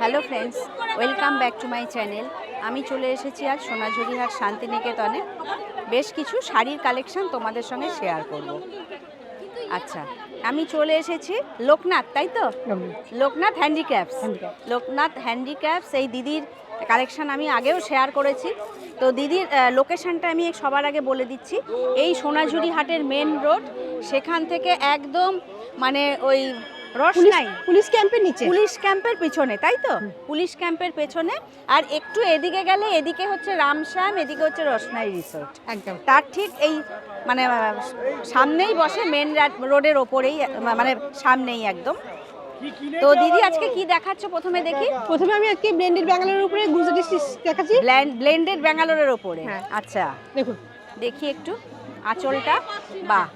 Hello friends welcome back to my channel. আমি চলে এসেছি আজ সোনাঝুরিহাট শান্তিনিকেতনে। বেশ কিছু শাড়ির কালেকশন তোমাদের সঙ্গে শেয়ার করব। আচ্ছা আমি চলে এসেছি লোকনাথ তাই তো? লোকনাথ Handicrafts। লোকনাথ হ্যান্ডিক্রাফটস এই দিদির কালেকশন আমি আগেও শেয়ার করেছি। তো দিদির লোকেশনটা আমি সবার আগে বলে দিচ্ছি। এই সোনাঝুরি হাটের মেন রোড সেখান থেকে একদম মানে ওই রসনাই পুলিশ ক্যাম্পের নিচে। পুলিশ ক্যাম্পের পিছনে তাই তো? পুলিশ ক্যাম্পের পেছনে। আর একটু এদিকে গেলে এদিকে হচ্ছে রামশ্যাম এদিকে হচ্ছে রসনাই রিসোর্ট একদম। তার ঠিক এই মানে সামনেই বসে মেন রোডের ওপরেই মানে সামনেই একদম। তো দিদি আজকে কি দেখাচ্ছ প্রথমে দেখি? প্রথমে আমি আজকে ব্লেন্ডেড ব্যাঙ্গালোরের উপরে গুজরাটি দেখাচ্ছি। ব্লেন্ডেড ব্যাঙ্গালোরের ওপরে। হ্যাঁ। আচ্ছা। দেখুন। দেখি একটু। আঁচলটা। বাহ।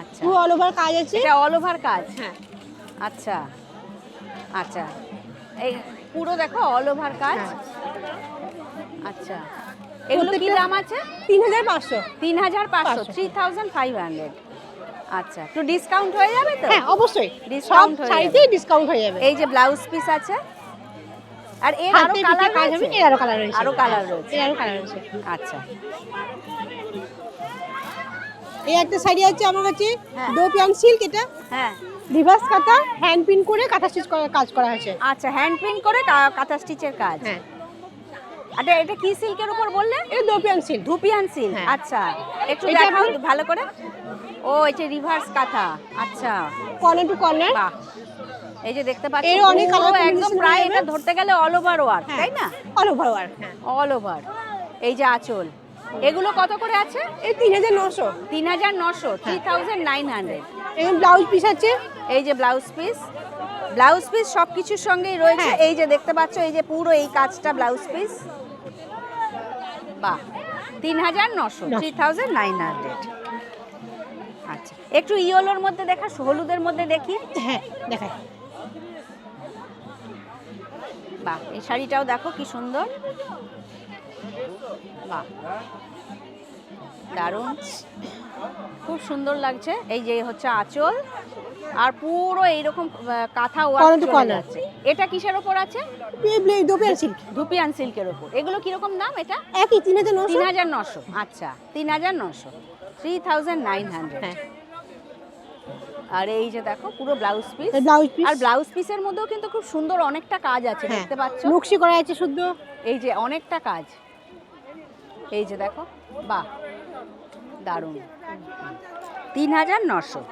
আচ্ছা। পুরো অল ওভার কাজ আছে। এটা অল ওভার কাজ? হ্যাঁ। আচ্ছা। আচ্ছা। এই পুরো দেখো অল ওভার কাজ? হ্যাঁ। আচ্ছা। এগুলো কি দাম আছে? তিন হাজার পাঁচশো। তিন হাজার পাঁচশো। থ্রি থাউজেন্ড ফাইভ হান্ড্রেড আচ্ছা একটু ডিসকাউন্ট হয়ে যাবে তো? হ্যাঁ অবশ্যই। হয়ে শাড়িতেই ডিসকাউন্ট হয়ে যাবে। এই যে ব্লাউজ পিস আছে। আর এর আরও কালার আছে? আরও কালার রয়েছে। আরও কালার রয়েছে। আরও কালার রয়েছে। আচ্ছা। এই একটা শাড়ি আছে আমার কাছে। দো পিয়ান সিল্ক এটা। হ্যাঁ। রিভার্স কাটা হ্যান্ড পিন করে কাঁথা স্টিচ করা কাজ করা হয়েছে। আচ্ছা হ্যান্ড প্রিন্ট করে কাঁথা স্টিচের কাজ। হ্যাঁ। আচ্ছা এটা কি সিল্কের উপর বললে? এটা দো পিয়ান সিল্ক ধুপিয়ান সিল্ক। আচ্ছা। একটু দেখাও ভালো করে। ও এটা রিভার্স কাঁথা আচ্ছা। কর্নার টু কর্নার এই যে দেখতে পাচ্ছ এর অনেক colour একদম প্রায় এটা ধরতে গেলে অল ওভার ওয়ার্ক তাই না? অল ওভার ওয়ার্ক হ্যাঁ। অল ওভার এই যে আঁচল। এগুলো কত করে আছে? এই তিন হাজার নশো। তিন হাজার নশো। থ্রি থাউজেন্ড নাইন হান্ড্রেড এখানে ব্লাউজ পিস আছে। এই যে ব্লাউজ পিস ব্লাউজ পিস সব কিছুর সঙ্গেই রয়েছে। হ্যাঁ। এই যে দেখতে পাচ্ছ এই যে পুরো এই কাজটা ব্লাউজ পিস বাহ তিন হাজার নশো থ্রি থাউজেন্ড নাইন হান্ড্রেড আচ্ছা একটু ইয়োলোর মধ্যে দেখা হলুদের মধ্যে দেখি। হ্যাঁ দেখায় বাহ এই শাড়িটাও দেখো কি সুন্দর। বাহ। দারুণ। খুব সুন্দর লাগছে। এই যে হচ্ছে আঁচল। আর পুরো এইরকম কাঁথা। যাচ্ছে। এটা কিসের ওপর আছে? দো পিয়ান সিল্ক ধুপিয়ান সিল্কের ওপর। এগুলো কীরকম দাম এটা? একই তিন হাজার নশো। তিন হাজার নশো। আচ্ছা তিন হাজার নশো। থ্রি থাউজেন্ড নাইন হান্ড্রেড আর এই যে দেখো পুরো ব্লাউজ পিস ব্লাউজ পিস আর ব্লাউজ পিসের মধ্যেও কিন্তু খুব সুন্দর অনেকটা কাজ আছে হ্যাঁ। দেখতে পাচ্ছ? নকশি করা আছে শুদ্ধ। এই যে অনেকটা কাজ। এই যে দেখো বাহ দারুণ। তিন হাজার নশো।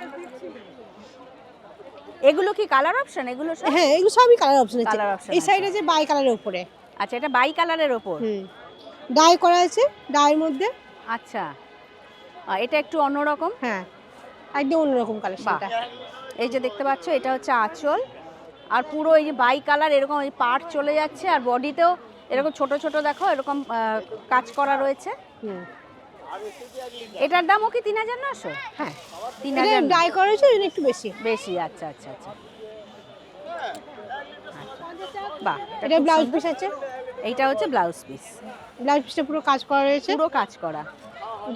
এগুলো কি কালার অপশন এগুলো হ্যাঁ এগুলো সবই কালার অপশন আছে। Colour option এই সাইডে যে বাই কালারের উপরে। আচ্ছা এটা বাই কালারের ওপর ডাই করা আছে ডাইয়ের মধ্যে। আচ্ছা। এটা একটু অন্যরকম? হ্যাঁ একদম অন্যরকম কালেকশনটা এই যে দেখতে পাচ্ছ এটা হচ্ছে আঁচল। আর পুরো এই যে বাই কালার এরকম এই পার্ট চলে যাচ্ছে আর বডিতেও এরকম ছোট ছোট দেখো এরকম কাজ করা রয়েছে। এটার দামও কি তিন হাজার নশো হ্যাঁ। তিন হাজার ডাই করা হয়েছে এজন্য একটু বেশি? বেশি আচ্ছা আচ্ছা আচ্ছা। বাহ এটা ব্লাউজ পিস আছে? এইটা হচ্ছে ব্লাউজ পিস ব্লাউজ পিসটা পুরো কাজ করা রয়েছে? পুরো কাজ করা।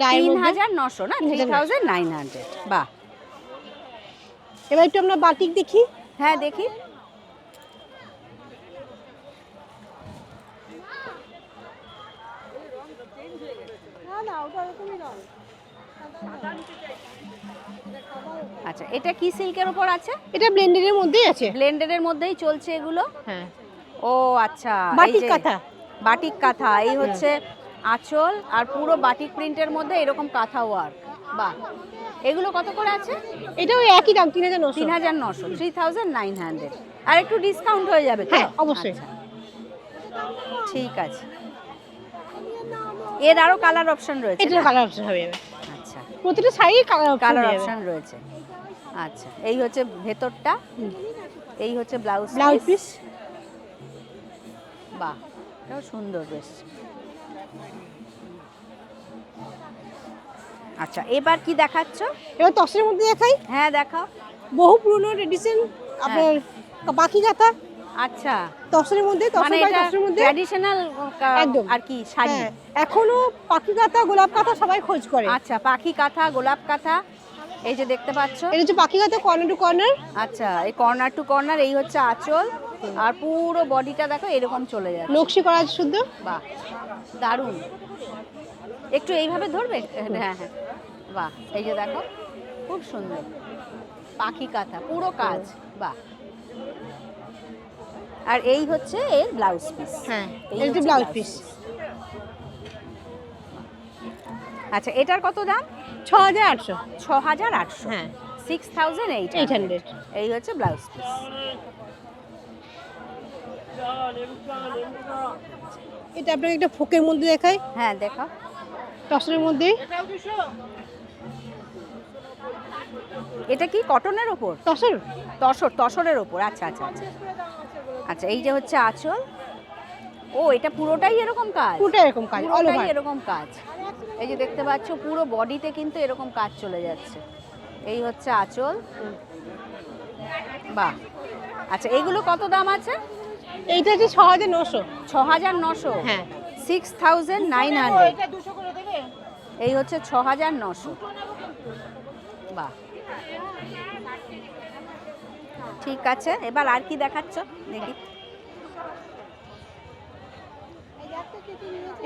তিন হাজার নশো না? থ্রি থাউজেন্ড নাইন হান্ড্রেড বাহ। এবার একটু আমরা বাটিক দেখি। হ্যাঁ দেখি। আচ্ছা এটা কি সিল্কের উপর আছে? এটা ব্লেন্ডের মধ্যেই আছে। ব্লেন্ডেডের মধ্যেই চলছে এগুলো? হ্যাঁ। ও আচ্ছা বাটিক কাঁথা। বাটিক কাঁথা এই হচ্ছে আঁচল আর পুরো বাটিক প্রিন্টের মধ্যে এরকম কাঁথা ওয়ার্ক। বাহ। এগুলো কত করে আছে? এটা ওই একই দাম তিন হাজার নশো। তিন হাজার নশো থ্রি থাউজেন্ড নাইন হান্ড্রেড আর একটু ডিসকাউন্ট হয়ে যাবে তো? হ্যাঁ, অবশ্যই। আচ্ছা। ঠিক আছে। এর আরও কালার অপশন রয়েছে এটা কালার অপশন হবে আচ্ছা। প্রতিটা sari colour option colour option রয়েছে। আচ্ছা এই হচ্ছে ভেতরটা এই হচ্ছে ব্লাউজ ব্লাউজ পিস বাহ এটাও সুন্দর বেশ। আচ্ছা এবার কি দেখাচ্ছ? এবার তসরের মধ্যে দেখাই। হ্যাঁ দেখাও। বহু পুরনো ট্রেডিশন আপনার বাকি কাঁথা আচ্ছা। তসরের মধ্যে তসর মানে বাই তসরের মধ্যে? ট্র্যাডিশনাল একদম। আর কি শাড়ি। হ্যাঁ, এখনও পাখি কাঁথা গোলাপ কাঁথা সবাই খোঁজ করে। আচ্ছা পাখি কাঁথা গোলাপ কাঁথা এই যে দেখতে পাচ্ছ। এটা হচ্ছে পাখি কাঁথা কর্নার টু কর্নার আচ্ছা এই কর্নার টু কর্নার এই হচ্ছে আঁচল। আর পুরো বডিটা দেখো এরকম চলে যায় নকশি করা আছে শুদ্ধ? বাহ দারুণ। একটু এইভাবে ধরবে? হ্যাঁ হ্যাঁ। বাহ এই যে দেখো খুব সুন্দর। পাখি কাঁথা পুরো কাজ। বাহ। আর এই হচ্ছে এর ব্লাউজ পিস হ্যাঁ এই হচ্ছে ব্লাউজ পিস আচ্ছা এটার কত দাম? ছ হাজার আটশো। ছ হাজার আটশো। হ্যাঁ। Six thousand eight eight hundred এই হচ্ছে ব্লাউজ পিস এটা আপনাকে একটা ফোকের মধ্যে দেখাই। হ্যাঁ দেখো টসরের মধ্যে। এটা কি কটনের ওপর? টসর? তসর তসরের ওপর। আচ্ছা আচ্ছা আচ্ছা। আচ্ছা এই যে হচ্ছে আঁচল। ও এটা পুরোটাই এরকম কাজ? পুরোটা এরকম কাজ অল পুরোটাই ওভার এরকম কাজ। এই যে দেখতে পাচ্ছ পুরো বডিতে কিন্তু এরকম কাজ চলে যাচ্ছে। এই হচ্ছে আঁচল। বাহ। আচ্ছা এগুলো কত দাম আছে? এইটা হচ্ছে ছ হাজার নশো। ছ হাজার নশো? হ্যাঁ। Six thousand nine hundred. এই হচ্ছে ছ হাজার নশো। বাহ। ঠিক আছে এবার আর কি দেখাচ্ছ? দেখি।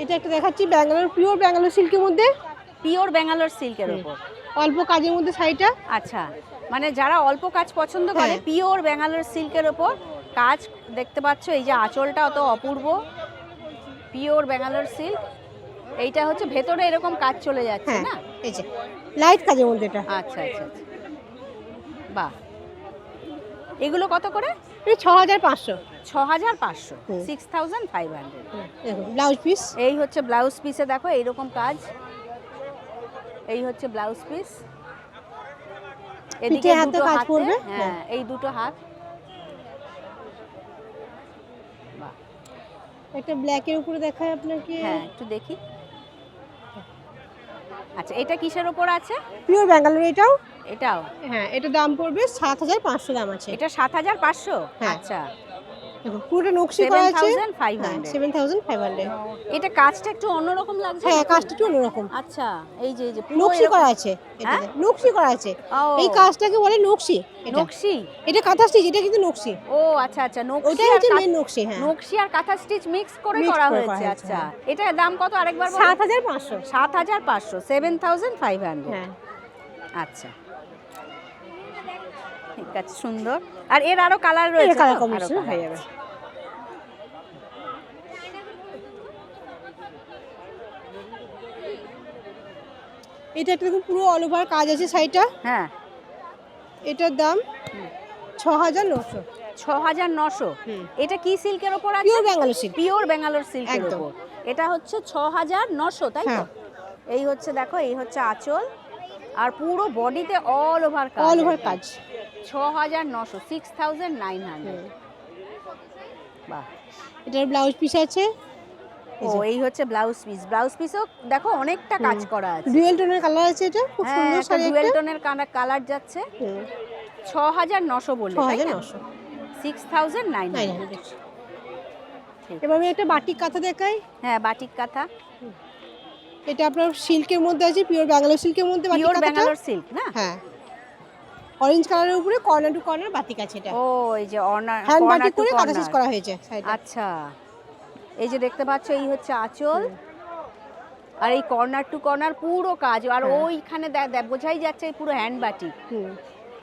এটা একটা দেখাচ্ছি ব্যাঙ্গালোর পিওর ব্যাঙ্গালোর সিল্কের মধ্যে। পিওর ব্যাঙ্গালোর সিল্কের উপর। অল্প কাজের মধ্যে শাড়িটা। আচ্ছা মানে যারা অল্প কাজ পছন্দ করে হ্যাঁ। পিওর ব্যাঙ্গালোর সিল্কের ওপর কাজ দেখতে পাচ্ছ এই যে আঁচলটা অত অপূর্ব। পিওর ব্যাঙ্গালোর সিল্ক এইটা হচ্ছে ভেতরে এরকম কাজ চলে যাচ্ছে হ্যাঁ না? এই যে লাইট কাজের মধ্যে এটা। আচ্ছা আচ্ছা আচ্ছা। বাহ। এগুলো কত করে? ছ হাজার পাঁচশো। ছ হাজার পাঁচশো। Six thousand five hundred blouse piece এই হচ্ছে ব্লাউজ পিসে দেখো এইরকম কাজ। এই হচ্ছে ব্লাউজ পিস এদিকে হাতে কাজ পড়বে? হ্যাঁ এই দুটো হাত। একটা ব্ল্যাকের উপরে দেখায় আপনাকে। হ্যাঁ একটু দেখি। আচ্ছা এটা কিসের ওপর আছে? পিওর ব্যাঙ্গালোর এটাও? এটাও? হ্যাঁ এটা দাম পড়বে সাত হাজার পাঁচশো দাম আছে। এটা সাত হাজার পাঁচশো? হ্যাঁ। আচ্ছা। দেখুন পুরোটা নকশি করা আছে। Thousand five hundred seven thousand five hundred এটা কাজটা একটু অন্যরকম লাগছে হ্যাঁ কাজটা একটু অন্যরকম। আচ্ছা এই যে এই যে নকশি করা আছে এটাতে হ্যাঁ? নকশি করা আছে। এই কাজটাকে বলে নকশি নকশি? এটা কাঁথা স্টিচ এটা কিন্তু নকশি। ও আচ্ছা আচ্ছা নকশি ওটাই হচ্ছে মেন নকশি হ্যাঁ। নকশি আর কাঁথা স্টিচ মিক্স করে করা হয়েছে আচ্ছা। হ্যাঁ। এটার দাম কত? আরেকবার বলো? সাত হাজার পাঁচশো। সাত হাজার পাঁচশো সেভেন থাউজেন্ড ফাইভ হান্ড্রেড হ্যাঁ। আচ্ছা। ঠিক আছে সুন্দর। আর এর আরও কালার রয়েছে কালার কম্বিনেশন হয়ে। যাবে এটা একটা পুরো অল ওভার কাজ আছে শাড়িটা। হ্যাঁ। এটার দাম ছ হাজার নশো। ছ হাজার নশো। এটা কি সিল্কের ওপর আছে? Pure Bangalore silk pure Bangalore সিল্কের। ওপর। এটা হচ্ছে ছ হাজার নশো তাই তো? হ্যাঁ। এই হচ্ছে দেখো এই হচ্ছে আঁচল। আর পুরো বডিতে অল ওভার কাজ অল ওভার কাজ। ছ হাজার নশো সিক্স থাউজেন্ড নাইন হান্ড্রেড বাহ। এটার ব্লাউজ পিস আছে? ও এই হচ্ছে ব্লাউজ পিস ব্লাউজ পিসও দেখো অনেকটা কাজ করা আছে। ডুয়েল টোনের কালার আছে এটা? খুব হ্যাঁ সুন্দর শাড়ি ডুয়েল টোনের কালার যাচ্ছে। ছ হাজার নশো বললে ছ হাজার নশো। সিক্স থাউজেন্ড নাইন হান্ড্রেড এবার আমি একটা বাটিক কাঁথা দেখাই। হ্যাঁ বাটিক কাঁথা। এটা আপনার সিল্কের মধ্যে আছে পিওর ব্যাঙ্গালোর সিল্কের মধ্যে বাটিক পিওর ব্যাঙ্গালোর সিল্ক না? হ্যাঁ। অরেঞ্জ কালারের উপরে কর্নার টু কর্নার বাটিক আছে এটা। ও এই যে অনার হ্যান্ড বাটিক করে কাঁথা স্টিচ করা হয়েছে আচ্ছা। এই যে দেখতে পাচ্ছ এই হচ্ছে আঁচল। আর এই কর্নার টু কর্নার পুরো কাজ। আর হ্যাঁ। ওইখানে বোঝাই যাচ্ছে এই পুরো হ্যান্ড বাটিক হুম।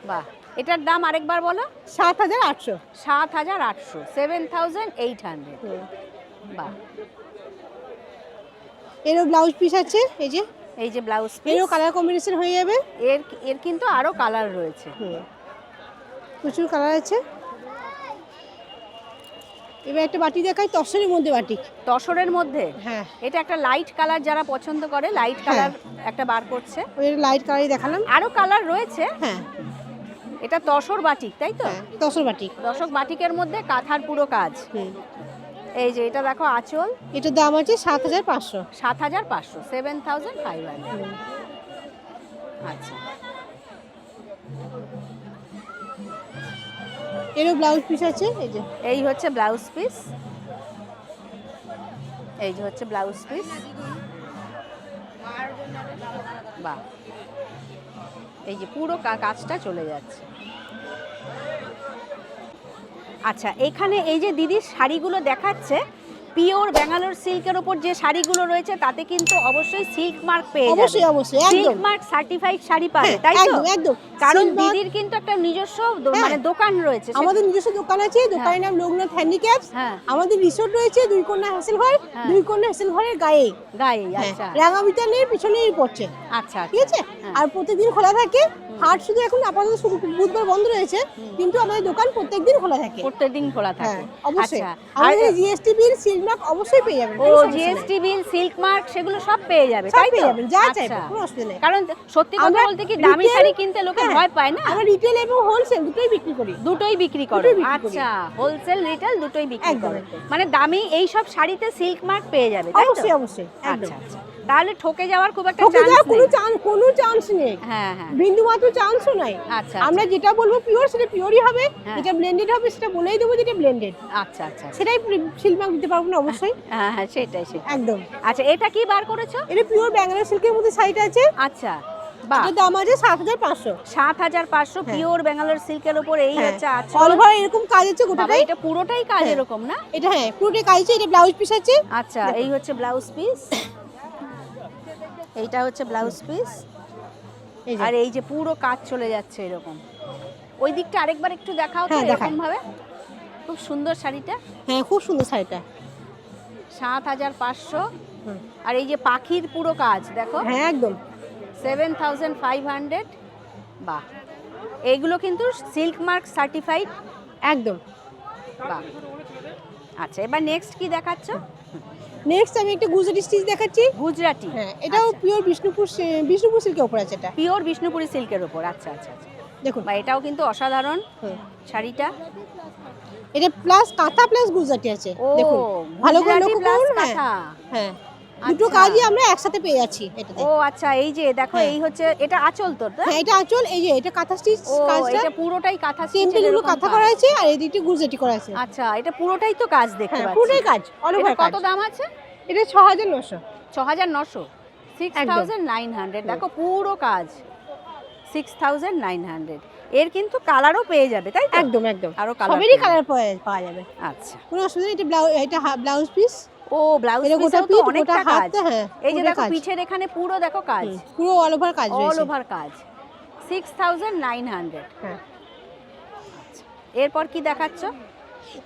বাহ। এটার দাম আরেকবার বলো? সাত হাজার আটশো। সাত হাজার আটশো। Seven thousand eight hundred. বাহ। এরও ব্লাউজ পিস আছে এই যে। এই যে ব্লাউজ এরও কালার কম্বিনেশন হয়ে যাবে? এর এর কিন্তু আরও কালার রয়েছে। প্রচুর কালার আছে। এবার একটা বাটি দেখাই তসরের মধ্যে বাটি। তসরের মধ্যে? হ্যাঁ। এটা একটা লাইট কালার যারা পছন্দ করে লাইট কালার একটা বার করছে। ওই লাইট কালারই দেখালাম। আরও কালার রয়েছে। হ্যাঁ। এটা তসর বাটিক তাই তো? হ্যাঁ তসর বাটি দশক বাটিকের মধ্যে কাঁথার পুরো কাজ। হুম। এই যে এটা দেখো আঁচল। এটার দাম আছে সাত হাজার পাঁচশো। সাত হাজার পাঁচশো সেভেন থাউজেন্ড ফাইভ হান্ড্রেড আচ্ছা। এরও ব্লাউজ পিস আছে এই যে। এই হচ্ছে ব্লাউজ পিস এই যে হচ্ছে ব্লাউজ পিস বাহ। এই যে পুরো কাজটা চলে যাচ্ছে। আচ্ছা এখানে এই যে দিদির শাড়িগুলো দেখাচ্ছে পিওর ব্যাঙ্গালোর সিল্কের ওপর যে শাড়িগুলো রয়েছে তাতে কিন্তু অবশ্যই সিল্ক মার্ক পেয়ে যাবে। অবশ্যই অবশ্যই সিল্ক মার্ক সার্টিফাইড শাড়ি পাবে হ্যাঁ, তাই তো? একদম একদম। কারণ দিদির কিন্তু একটা নিজস্ব হ্যাঁ। মানে দোকান রয়েছে আমাদের নিজস্ব দোকান আছে দোকানের নাম লোকনাথ হ্যান্ডিক্যাপস। হ্যাঁ। আমাদের রিসোর্ট রয়েছে দুই কন্যা হাসেল ঘর হ্যাঁ। দুই কন্যা হাসেল ঘরের গায়ে। গায়ে হ্যাঁ, আচ্ছা। রাঙামিতানের পিছনেই পড়ছে। আচ্ছা। ঠিক আছে? হ্যাঁ। আর প্রতিদিন খোলা থাকে হাট শুধু এখন আপাতত শুধু বুধবার বন্ধ রয়েছে কিন্তু আমাদের দোকান প্রত্যেকদিন খোলা থাকে। প্রত্যেকদিন খোলা হ্যাঁ থাকে। অবশ্যই। আচ্ছা আর জিএসটি বিল সিলমার্ক অবশ্যই পেয়ে যাবেন ও। জিএসটি বিল সিল্ক মার্ক সেগুলো সব পেয়ে যাবে তাই পেয়ে যাবেন যা আচ্ছা। চাইবেন কোনো অসুবিধা নেই। কারণ সত্যি কথা বলতে কি দামি শাড়ি কিনতে লোকে হ্যাঁ, ভয় পায় না? আমরা রিটেল এবং হোলসেল দুটোই বিক্রি করি। দুটোই বিক্রি করো। আচ্ছা হোলসেল রিটেল দুটোই বিক্রি করো। মানে দামি এই সব শাড়িতে সিল্ক মার্ক পেয়ে যাবে তাই তো? অবশ্যই অবশ্যই আচ্ছা আচ্ছা। তাহলে ঠকে যাওয়ার খুব একটা ঠকে চান্স যাওয়ার কোনো চান্স কোনো চান্স নেই। হ্যাঁ হ্যাঁ। বিন্দু মাত্র চান্সও নাই। আচ্ছা আমরা যেটা বলব পিওর সেটা পিওরই হবে। হ্যাঁ। যেটা ব্লেন্ডেড হবে সেটা বলেই দেবো যেটা ব্লেন্ডেড আচ্ছা আচ্ছা আচ্ছা। সেটাই শিল্পাঙ্ক দিতে পারব না অবশ্যই। হ্যাঁ হ্যাঁ সেটাই সেটাই। একদম। আচ্ছা এটা কি বার করেছ? এটা পিওর ব্যাঙ্গালোর সিল্কের মধ্যে শাড়িটা আছে। আচ্ছা এটার দাম আছে সাত হাজার পাঁচশো। সাত হাজার পাঁচশো হ্যাঁ। পিওর ব্যাঙ্গালোর সিল্কের এই হচ্ছে আচ্ছা অল ওভার এরকম কাজ আছে গোটাটাই। এটা পুরোটাই কাজ হ্যাঁ। এরকম না? এটা হ্যাঁ পুরোটাই কাজ আছে এটা ব্লাউজ পিস আছে। আচ্ছা এই হচ্ছে ব্লাউজ পিস এইটা হচ্ছে ব্লাউজ পিস। আর এই যে পুরো কাজ চলে যাচ্ছে এরকম। ওই দিকটা আরেকবার একটু দেখাও তো হ্যাঁ, এরকম ভাবে খুব সুন্দর শাড়িটা। হ্যাঁ খুব সুন্দর শাড়িটা। সাত হাজার পাঁচশো। আর এই যে পাখির পুরো কাজ দেখো। হ্যাঁ একদম। Seven thousand five hundred. বাহ। এইগুলো কিন্তু সিল্ক মার্ক সার্টিফাইড। একদম। বাহ। আচ্ছা এবার নেক্সট কি দেখাচ্ছ? নেক্সট আমি একটা গুজরাটি স্টিচ দেখাচ্ছি। গুজরাটি। হ্যাঁ এটাও পিওর বিষ্ণুপুর সি- বিষ্ণুপুর সিল্কের উপর আছে এটা। পিওর বিষ্ণুপুরি সিল্কের ওপর আচ্ছা আচ্ছা আচ্ছা। দেখুন। বা এটাও কিন্তু অসাধারণ। শাড়িটা। এটা প্লাস কাঁথা প্লাস গুজরাটি আছে। দেখুন ভালো করে লক্ষ্য করুন হ্যাঁ হ্যাঁ। দুটো আচ্ছা। কাজই আমরা একসাথে পেয়ে যাচ্ছি এটাতে। ও আচ্ছা এই যে দেখো হ্যাঁ। এই হচ্ছে এটা আঁচল তোর হ্যাঁ এটা আঁচল এই যে এটা কাঁথা স্টিচ কাজটা। এটা পুরোটাই কাঁথা stitch এরগুলো কাঁথা করা আছে আর এদিকটা গুজরাটি করা আছে। আচ্ছা এটা পুরোটাই তো কাজ দেখতে হ্যাঁ পাচ্ছি। পুরোটাই কাজ অল ওভার কত দাম আছে? এটা ছ হাজার নশো। ছ হাজার নশো সিক্স থাউজেন্ড নাইন হান্ড্রেড দেখো পুরো কাজ। সিক্স থাউজেন্ড নাইন হান্ড্রেড এর কিন্তু কালারও পেয়ে যাবে তাই তো? একদম একদম। আরও colour সবেরই কালার পাওয়া যাবে। আচ্ছা। কোনো অসুবিধা এটা ব্লাউজ এটা ব্লাউজ পিস ও ব্লাউজ গোটা পিসেও তো অনেকটা কাজ। হ্যাঁ এই যে দেখো পিঠের এখানে পুরো দেখো কাজ। পুরো অল ওভার কাজ অল ওভার কাজ। সিক্স থাউজেন্ড নাইন হান্ড্রেড হ্যাঁ। এরপর কি দেখাচ্ছ?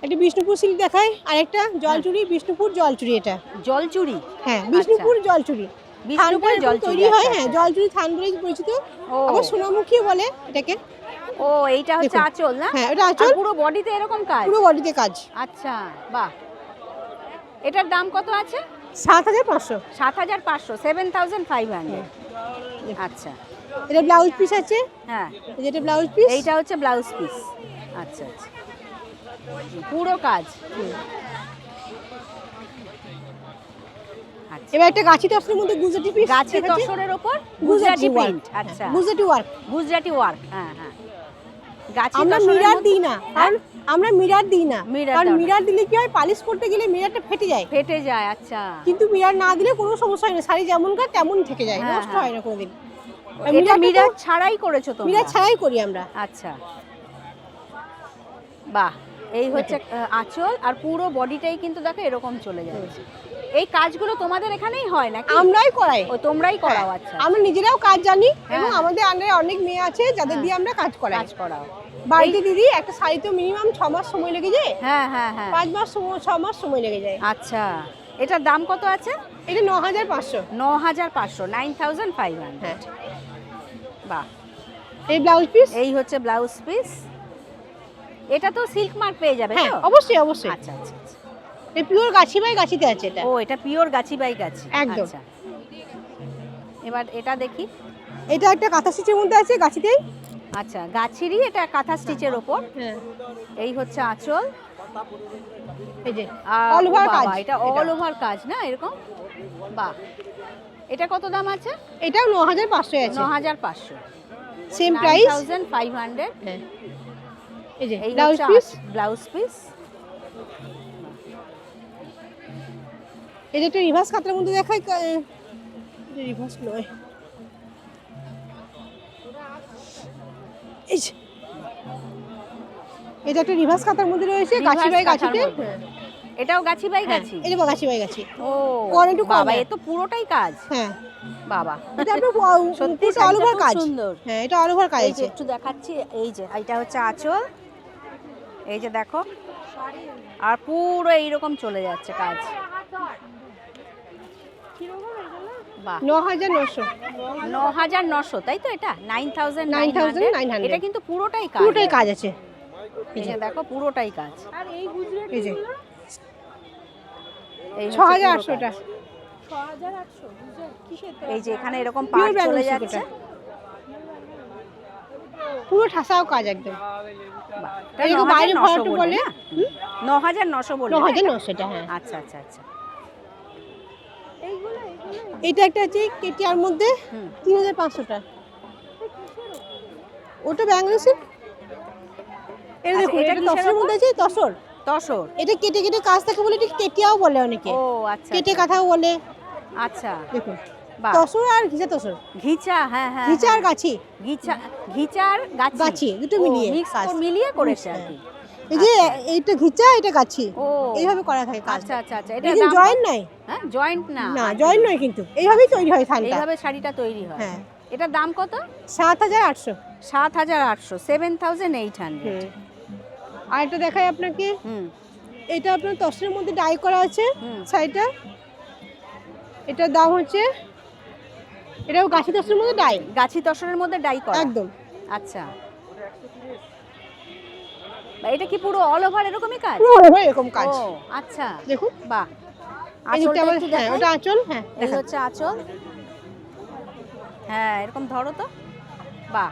একটা বিষ্ণুপুর সিল্ক দেখায় আর একটা জলচুরি বিষ্ণুপুর জলচুরি এটা। জলচুরি? হ্যাঁ বিষ্ণুপুর জলচুরি। বিষ্ণুপুর জলচুরি তৈরি হয় আচ্ছা, হ্যাঁ জলচুরি থান বলে পরিচিত। ও। আবার সোনামুখী বলে এটাকে। ও এইটা হচ্ছে। আঁচল না? হ্যাঁ এটা আঁচল। পুরো বডিতে এরকম কাজ? পুরো বডিতে কাজ। আচ্ছা বাহ। এটার দাম কত আছে? সাত হাজার পাঁচশো। সাত হাজার পাঁচশো সেভেন থাউজেন্ড ফাইভ হান্ড্রেড আচ্ছা। এটা ব্লাউজ পিস আছে? হ্যাঁ। এই যে এটা ব্লাউজ পিস এইটা হচ্ছে ব্লাউজ পিস আচ্ছা আচ্ছা। পুরো কাজ। আচ্ছা। এবার একটা গাছি তসরের মধ্যে গুজরাটি পিস গাছের তসরের ওপর গুজরাটি প্রিন্ট আচ্ছা। গুজরাটি ওয়ার্ক গুজরাটি ওয়ার্ক হ্যাঁ হ্যাঁ। গাছি আমরা মিরার দিই না। কারণ আমরা মিরার দিই না। মিরার কারণ মিরার দিলে কি হয় পালিশ করতে গেলে মিরারটা ফেটে যায়। ফেটে যায় আচ্ছা। কিন্তু মিরার না দিলে কোনো সমস্যা হয় না। শাড়ি যেমন কাজ তেমন থেকে যায় হ্যাঁ, নষ্ট হ্যাঁ। হয় না কোনোদিন। এটা মিরার ছাড়াই করেছ তোমরা। মিরার ছাড়াই করি আমরা। আচ্ছা। বাহ এই হচ্ছে আঁচল আর পুরো বডিটাই কিন্তু দেখো এরকম চলে যাচ্ছে। এই কাজগুলো তোমাদের এখানেই হয় না আমরাই করাই। ও তোমরাই করাও হ্যাঁ, আচ্ছা। আমরা নিজেরাও কাজ জানি এবং। আমাদের আন্ডারে অনেক মেয়ে আছে যাদের। দিয়ে আমরা কাজ করাই। কাজ করাও। বাড়িতে দিদি একটা শাড়ি তো মিনিমাম ছ মাস সময় লেগে যায়। হ্যাঁ হ্যাঁ হ্যাঁ। পাঁচ মাস ছ মাস সময় লেগে যায়। আচ্ছা। এটার দাম কত আছে? এটা ন হাজার পাঁচশো। ন হাজার পাঁচশো নাইন থাউজেন্ড ফাইভ হ্যাঁ। হান্ড্রেড বাহ। এই ব্লাউজ পিস এই হচ্ছে ব্লাউজ পিস এটা তো সিল্ক মার্ক পেয়ে যাবে হ্যাঁ অবশ্যই অবশ্যই। আচ্ছা আচ্ছা আচ্ছা। এই পিওর গাছি বাই গাছিতে আছে এটা। ও এটা পিওর গাছি বাই গাছি। একদম। আচ্ছা। এবার এটা দেখি। এটা একটা কাঁথা স্টিচের মধ্যে আছে গাছিতেই। আচ্ছা গাছিরই এটা কাঁথা স্টিচের ওপর হ্যাঁ। এই হচ্ছে আঁচল। এই যে আর All over ও বাবা, কাজ এটা। অল ওভার কাজ না এরকম? বাহ এটা কত দাম আছে? এটাও ন হাজার পাঁচশো ন হাজার পাঁচশো same price thousand five hundred. হ্যাঁ। এই যে এই ব্লাউজ পিস ব্লাউজ পিস এটা একটা রিভার্স কাতার মধ্যে দেখায় রিভার্স নয়। এটা একটা রিভার্স কাতার মধ্যে রয়েছে গাছি বাই Reverse কাঁথার গাছিতে। এটাও গাছি বাই হ্যাঁ গাছি? এটা গাছি বাই গাছি। ও কোয়ার একটু বাবা হ্যাঁ। এ তো পুরোটাই কাজ। হ্যাঁ। বাবা। এটা আপনার সত্যি অল ওভার কাজ। সুন্দর। হ্যাঁ এটা অল ওভার কাজ আছে। একটু দেখাচ্ছি এই যে এইটা হচ্ছে আঁচল। এই যে দেখো আর পুরো এইরকম চলে যাচ্ছে কাজ। বাহ। ন হাজার নশো। ন হাজার নশো তাই তো এটা? নাইন থাউজেন্ড 9,900 এটা কিন্তু পুরোটাই কাজ। পুরোটাই কাজ আছে। এই যে দেখো পুরোটাই কাজ। এই যে। এখানে এরকম চলে যাচ্ছে। পুরো ঠাসাও কাজ একদম। 9,900 বাইরে বললে বলে না? ন হাজার নশো বললে ন না হাজার এটা? নশোটা হ্যাঁ। আচ্ছা আচ্ছা আচ্ছা। এটা একটা আছে কেটিআর মধ্যে তিন হাজার পাঁচশোটা। ওটা ব্যাঙ্গালোসের এটা আচ্ছা, দেখুন এটা এটা ওপর? মধ্যে আছে? তসর? তসর। এটা কেটে কেটে কাজ থাকে বলে এটা কেটিয়াও বলে অনেকে। ও আচ্ছা কেটে আচ্ছা। কাঁথাও বলে। আচ্ছা। দেখুন তসর আর ঘিচা তসর। ঘিচা হ্যাঁ হ্যাঁ ঘিচা আর হ্যাঁ। গাছি। ঘিচা ঘিচার গাছি। গাছি, দুটো মিলিয়ে মিক্স মিলিয়ে করেছে আর কি। এই যে এইটা ঘিচা এটা গাছি। এইভাবে করা থাকে আচ্ছা আচ্ছা আচ্ছা। এটা জয়েন্ট নাই? হ্যাঁ জয়েন্ট না। না জয়েন্ট নয় কিন্তু। এইভাবেই তৈরি হয় থানটা এইভাবে শাড়িটা তৈরি হয়। হ্যাঁ। এটার দাম কত? সাত হাজার আটশো। সাত হাজার আটশো। সেভেন থাউজেন্ড এইট হান্ড্রেড আর এটা দেখাই আপনাকে। হুম। এটা আপনার তসরের মধ্যে ডাই করা আছে শাড়িটা। এটার দাম হচ্ছে এটাও গাছি তসরের মধ্যে ডাই গাছি তসরের মধ্যে ডাই করা। একদম। আচ্ছা। এটা কি পুরো অল ওভার এরকমই কাজ? পুরো all over এরকম কাজ। ও আচ্ছা। দেখুন। বাহ। আঁচলটা একটু হ্যাঁ ওটা আঁচল হ্যাঁ এই হচ্ছে আঁচল। হ্যাঁ এরকম ধরো তো। বাহ।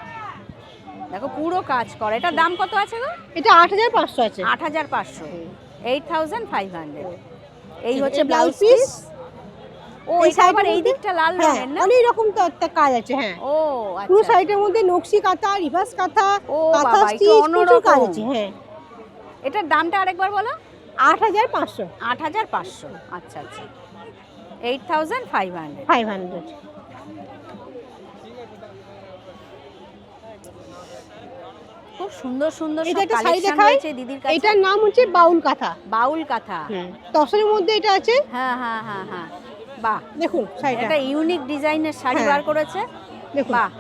দেখো পুরো কাজ করে। এটার দাম কত আছে গো? এটা আট হাজার পাঁচশো আছে। আট হাজার পাঁচশো। এইট থাউজেন্ড ফাইভ হান্ড্রেড এই হচ্ছে ব্লাউজ পিস ও এই শাড়িটার এই দিকটা লাল হ্যাঁ রঙের না? অনেক রকম তো একটা কাজ আছে হ্যাঁ। ও পুরো আচ্ছা শাড়িটার মধ্যে নকশি কাঁথা রিভার্স কাঁথা কাঁথা স্টিচ প্রচুর কাজ আছে হ্যাঁ। এটার দামটা আরেকবার বলো। আট হাজার পাঁচশো। আট হাজার পাঁচশো। আচ্ছা আচ্ছা। Eight thousand five hundred five hundred খুব সুন্দর সুন্দর এটা একটা শাড়ি দেখাই। দিদির কাছে। এটার নাম হচ্ছে বাউল কাঁথা। বাউল কাঁথা। তসরের মধ্যে এটা আছে। হ্যাঁ হ্যাঁ হ্যাঁ হ্যাঁ। বাহ দেখুন শাড়িটা। এটা ইউনিক ডিজাইনের শাড়ি হ্যাঁ। বার করেছে। দেখুন। বাহ।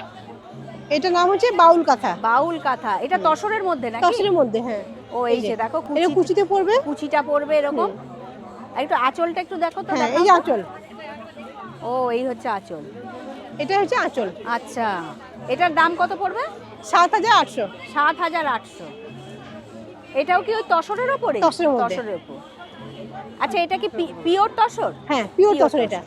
এটার নাম হচ্ছে বাউল কাঁথা। বাউল কাঁথা। এটা তসরের মধ্যে নাকি? তসরের মধ্যে হ্যাঁ। ও এই যে দেখো এটা কুচিতে পড়বে কুচিটা পড়বে এরকম। আর একটু আঁচলটা একটু দেখো তো হ্যাঁ এই যে আঁচল। ও এই হচ্ছে আঁচল। এটা হচ্ছে আঁচল। আচ্ছা। এটার দাম কত পড়বে? সাত হাজার আটশো। সাত হাজার আটশো। এটাও কি ওই তসরের ওপরে। তসরের ওপর। আচ্ছা এটা কি পিওর তসর? হ্যাঁ পিওর তসর এটা।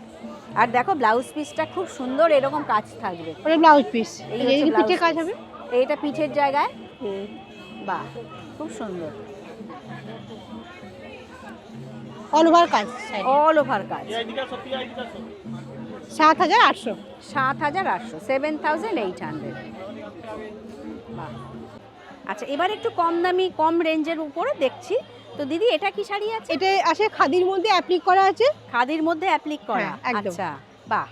আর দেখো ব্লাউজ পিসটা খুব সুন্দর এরকম কাজ থাকবে। ওটা ব্লাউজ পিস। এই পিঠে কাজ হবে? এইটা পিঠের জায়গায়? বাহ খুব সুন্দর। অল ওভার কাজ অল ওভার কাজ। সাত হাজার আটশো। সাত হাজার আটশো সেভেন থাউজেন্ড এইট হান্ড্রেড আচ্ছা এবার একটু কম দামি কম রেঞ্জের উপরে দেখছি। তো দিদি এটা কি শাড়ি আছে? এটা আসে খাদির মধ্যে অ্যাপ্লিক করা আছে। খাদির মধ্যে অ্যাপ্লিক করা? হ্যাঁ, আচ্ছা বাহ।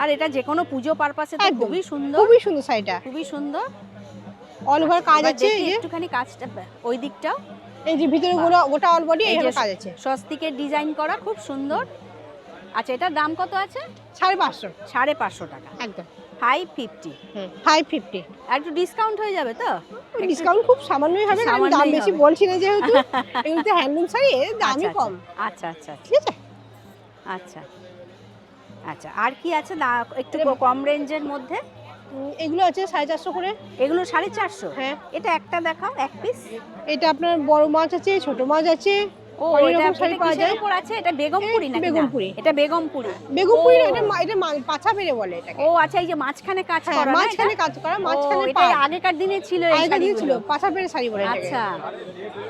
আর এটা যে কোনো পুজো পারপাসে তো খুবই সুন্দর। খুবই সুন্দর শাড়িটা। খুবই সুন্দর। অল ওভার কাজ আছে এই যে। একটুখানি কাজটা ওই দিকটাও। এই যে ভিতরে বাহ। গোটা গোটা অল বডি এইভাবে কাজ আছে। স্বস্তিকের ডিজাইন করা খুব সুন্দর। আচ্ছা এটার দাম কত আছে? সাড়ে পাঁচশো। সাড়ে পাঁচশো টাকা। একদম। ফিফটি ফিফটি একটু ডিসকাউন্ট হয়ে যাবে তো? ডিসকাউন্ট খুব সামান্যই হবে কারণ দাম বেশি বলছি না যেহেতু। এগুলো হ্যান্ডলুম শাড়ি এর দামই আচ্ছা, কম। আচ্ছা আচ্ছা। আচ্ছা ঠিক আছে? আচ্ছা। আচ্ছা আর কি আছে একটু কম রেঞ্জের মধ্যে? এগুলো আছে সাড়ে চারশো করে। এগুলো সাড়ে চারশো? হ্যাঁ। এটা একটা দেখাও এক পিস এটা আপনার বড় মাছ আছে ছোট মাছ আছে। ও এটা শাড়ি পাওয়া যায়। উপর আছে? এটা বেগমপুরি না? বেগমপুরি। এটা বেগমপুরি। বেগুনপুরি ও। এটা এটা পাছা বেড়ে বলে এটাকে। ও আচ্ছা এই যে মাঝখানে কাজ হ্যাঁ করা না মাঝখানে কাজ করা মাঝখানে এটা আগেকার দিনে ছিল এই আগেকার দিনে ছিল পাছা বেড়ে শাড়ি বলে আচ্ছা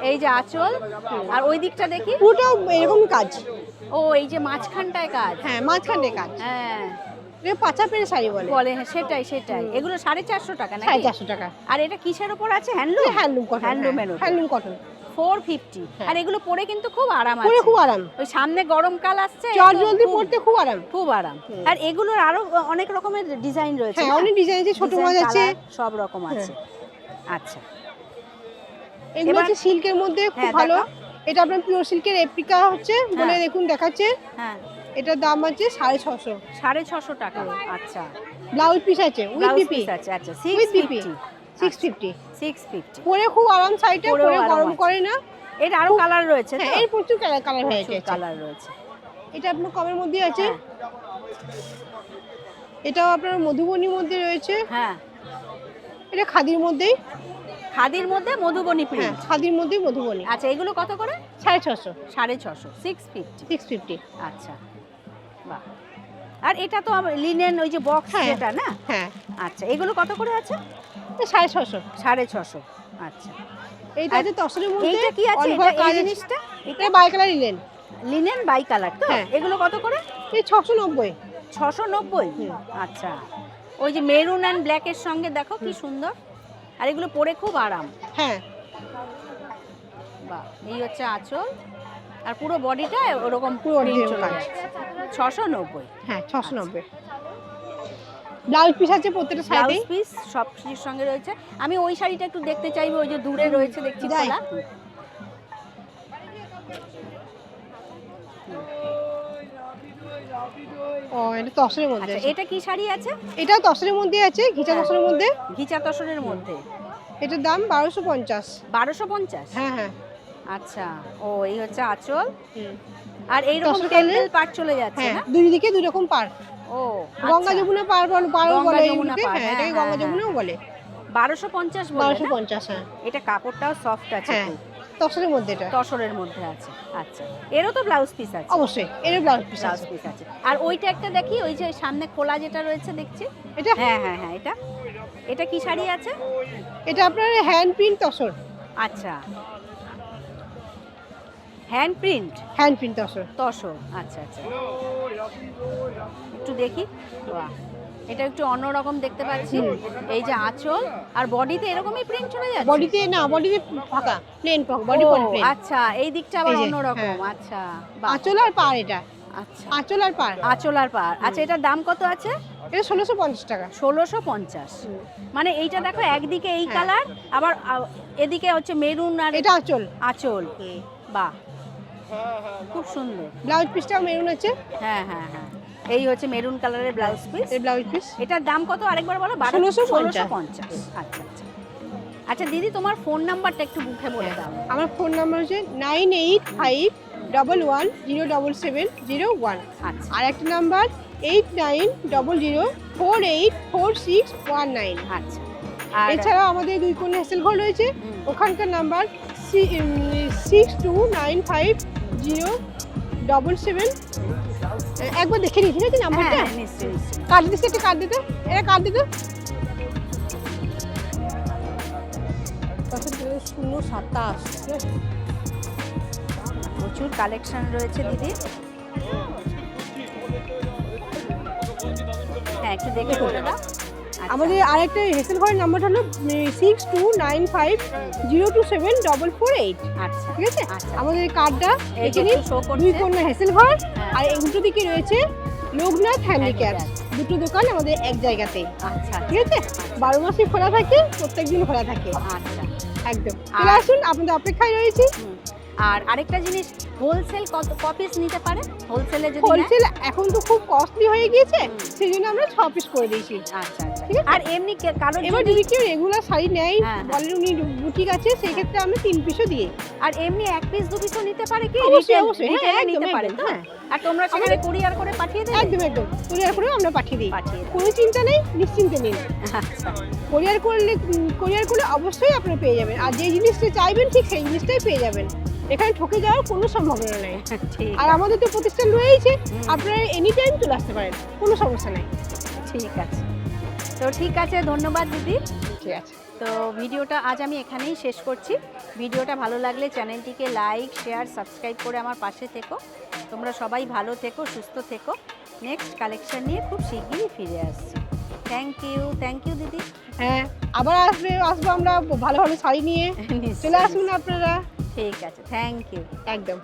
এই যে আঁচল আর ওই দিকটা দেখি? পুরোটাও এরকম কাজ। ও এই যে মাঝখানটায় কাজ। হ্যাঁ মাঝখানে কাজ। হ্যাঁ। পাছা পেড়ে শাড়ি বলে। বলে হ্যাঁ, সেটাই সেটাই। এগুলো সাড়ে চারশো টাকা সাড়ে চারশো টাকা। আর এটা কিসের উপর আছে? হ্যান্ডলুম হ্যান্ডলুম কটন হ্যান্ডলুমের হ্যান্ডলুম কটন ফোর ফিফটি। হ্যাঁ। আর এগুলো পরে কিন্তু খুব আরাম পরে খুব আরাম। ওই সামনে গরমকাল আসছে চট জলদি পড়তে খুব আরাম। খুব আরাম। হ্যাঁ। আর এগুলোর আরও অনেক রকমের ডিজাইন রয়েছে হ্যাঁ অনেক ডিজাইন আছে ছোট মাছ আছে সব রকম হ্যাঁ। আছে। আচ্ছা। এগুলো হচ্ছে সিল্কের মধ্যে খুব ভালো। এটা আপনার পিওর সিল্কের এপ্রিকা হচ্ছে বলে দেখুন দেখাচ্ছে। হ্যাঁ। এটার দাম আছে সাড়ে ছশো। সাড়ে ছশো টাকা আচ্ছা। ব্লাউজ পিস আছে উইথ পিস আছে আচ্ছা সিক্স পিপি 650? 650 পরে খুব আরাম শাড়িটা পরে গরম করে না। এর আরও কালার রয়েছে হ্যাঁ এর প্রচুর কালার কালার হয়ে কালার রয়েছে। এটা আপনার কমের মধ্যে হ্যাঁ। আছে? এটাও আপনার মধুবনীর মধ্যে রয়েছে। হ্যাঁ। এটা খাদির মধ্যেই? খাদির মধ্যে মধুবনী প্রিন্ট হ্যাঁ, খাদির মধ্যেই মধুবনী। আচ্ছা এগুলো কত করে? সাড়ে ছশো। সাড়ে ছশো সিক্স ফিফটি সিক্স ফিফটি আচ্ছা বাহ। আর এটা তো লিনেন ওই যে বক্স হ্যাঁ, যেটা না? হ্যাঁ। আচ্ছা এগুলো কত করে আছে? সাড়ে ছশো। সাড়ে ছশো আচ্ছা। এইটা আছে তসরের মধ্যে এইটা কি আছে? এটা- এই জিনিসটা? এটা বাই কালার নিলেন লিনেন বাই কালার তো? হ্যাঁ। এগুলো কত করে? এই ছশো নব্বই। ছশো নব্বই? আচ্ছা। ওই যে মেরুন অ্যান্ড ব্ল্যাকের সঙ্গে দেখো কি সুন্দর। আর এগুলো পরে খুব আরাম। হ্যাঁ। বাহ এই হচ্ছে আঁচল। আর পুরো বডিটা ওরকম পুরো ছশো নব্বই। হ্যাঁ ছশো নব্বই। ব্লাউজ পিস আছে প্রত্যেকটা ব্লাউজ পিস সব কিছুর সঙ্গে রয়েছে। আমি ওই শাড়িটা একটু দেখতে চাইব ওই যে দূরে রয়েছে দেখছি। খোলা। ও এটা তসরের মধ্যে আচ্ছা এটা কি শাড়ি আছে? তসরের মধ্যে আছে ঘিচা হ্যাঁ। তসরের মধ্যে। ঘিচা তসরের মধ্যে। এটার দাম বারোশো পঞ্চাশ। বারোশো পঞ্চাশ? হ্যাঁ হ্যাঁ। আচ্ছা ও এই হচ্ছে আঁচল। আর এইরকম টেম্পল? চলে যাচ্ছে হ্যাঁ না? দুই দিকে দুই রকম পার ও গঙ্গা যমুনা পার পারও গঙ্গা বলে হ্যাঁ হ্যাঁ, এটাকে হ্যাঁ, গঙ্গা হ্যাঁ। যমুনাও বলে। বারোশো পঞ্চাশ বারোশো পঞ্চাশ হ্যাঁ। এটা কাপড়টাও সফট আছে তসরের মধ্যে এটা। তসরের মধ্যে আছে আচ্ছা। এরও তো ব্লাউজ পিস আছে। অবশ্যই এর ব্লাউজ পিস ব্লাউজ পিস আছে। আর ওইটা একটা দেখি ওই যে সামনে খোলা যেটা রয়েছে দেখছি? এটা? হ্যাঁ হ্যাঁ হ্যাঁ এটা। এটা কি শাড়ি আছে? এটা আপনার হ্যান্ড প্রিন্ট তসর। আচ্ছা। Hand print hand print tussar tussar আচ্ছা আচ্ছা। একটু দেখি। বাহ এটা একটু অন্যরকম দেখতে পাচ্ছি। এই যে আঁচল আর বডিতে এরকমই প্রিন্ট চলে যাচ্ছে? বডিতে না বডিতে ফাঁকা প্লেন বডি প্লেন আচ্ছা এই দিকটা আবার অন্যরকম হ্যাঁ। আচ্ছা আঁচল আর পার এটা। আচ্ছা। আঁচল আর পার আঁচল আর পার আচ্ছা এটার দাম কত আছে? এটা ষোলোশো পঞ্চাশ টাকা। ষোলোশো পঞ্চাশ। মানে এইটা দেখো একদিকে এই হ্যাঁ। কালার আবার এদিকে হচ্ছে মেরুন আর এটা আঁচল। আঁচল। বাহ খুব সুন্দর। ব্লাউজ পিসটাও মেরুন আছে? হ্যাঁ হ্যাঁ হ্যাঁ। এই হচ্ছে মেরুন কালারের ব্লাউজ পিস। এই ব্লাউজ পিস? এটার দাম কত আরেকবার বলো? বারো 1650 পঞ্চাশ। আচ্ছা আচ্ছা। আচ্ছা দিদি তোমার ফোন নাম্বারটা একটু মুখে বলে দাও। আমার ফোন নাম্বার হচ্ছে nine eight five double one zero double seven zero one আচ্ছা। আর একটা number eight nine double zero four eight four six one nine আচ্ছা। আর এছাড়াও আমাদের দুই কোন হেসেল ঘর রয়েছে। ওখানকার number six two nine five zero double seven একবার দেখে নিই ঠিক আছে নাম্বারটা? কার্ড দিচ্ছে একটা কার্ড দিতে? এটা কার্ড দিতে। শূন্য সাতাশ। প্রচুর কালেকশন রয়েছে দিদি। হ্যাঁ একটু দেখে বলে দাও। আমাদের আরেকটা হেসেল ঘরের নাম্বারটা হলো six two nine five zero two seven double four eight আচ্ছা ঠিক আছে? আচ্ছা। আমাদের কার্ডটা নিন। দুই কন্যা হেসেল ঘর হ্যাঁ। আর এই উল্টো দিকে রয়েছে লোকনাথ হ্যান্ডিক্যাপ দুটো দোকান আমাদের এক জায়গাতে। আচ্ছা। ঠিক আছে? বারো মাসে খোলা থাকে প্রত্যেক দিন খোলা থাকে। আচ্ছা। একদম। চলে আর- আসুন আপনাদের অপেক্ষায় রয়েছি। আর আরেকটা জিনিস হোলসেল কত কপিস নিতে পারে? হোলসেলে যদি হোলসেল এখন তো খুব কস্টলি হয়ে গিয়েছে সেই জন্য আমরা ছ পিস করে দিয়েছি। আচ্ছা আচ্ছা। ঠিক আছে? আর এমনি কে- কারোর এবার যদি কেউ রেগুলার শাড়ি নেয় হ্যাঁ, হ্যাঁ। বলেন উনি বুটিক আছে সেই ক্ষেত্রে আমরা তিন পিসও দিই আর এমনি এক পিস দু পিসও নিতে পারে কি? অবশ্যই, অবশ্যই। হ্যাঁ, নিতে পারে হ্যাঁ। আর তোমরা সেখানে কুরিয়ার করে পাঠিয়ে দেবে? একদম একদম। কোরিয়ার করেও আমরা পাঠিয়ে দিই। কোনো চিন্তা নেই নিশ্চিন্তে নিন। আচ্ছা। কোরিয়ার করলে কোরিয়ার করলে অবশ্যই আপনারা পেয়ে যাবেন। আর যে জিনিসটা চাইবেন ঠিক সেই জিনিসটাই পেয়ে যাবেন। এখানে ঠকে যাওয়ার কোনো সম্ভাবনা নেই। ঠিক। আর আমাদের তো প্রতিষ্ঠান রয়েছে আপনারা এনি টাইম চলে আসতে পারেন কোনো সমস্যা নেই। ঠিক আছে। তো ঠিক আছে ধন্যবাদ দিদি। ঠিক আছে। তো ভিডিওটা আজ আমি এখানেই শেষ করছি। ভিডিওটা ভালো লাগলে চ্যানেলটিকে লাইক শেয়ার সাবস্ক্রাইব করে আমার পাশে থেকো। তোমরা সবাই ভালো থেকো সুস্থ থেকো। নেক্সট কালেকশন নিয়ে খুব শিগগিরই ফিরে আসছি। থ্যাংক ইউ থ্যাংক ইউ দিদি। হ্যাঁ আবার আসবে আসব আমরা ভালো ভালো শাড়ি নিয়ে। চলে আসুন আপনারা। ঠিক আছে থ্যাংক ইউ একদম।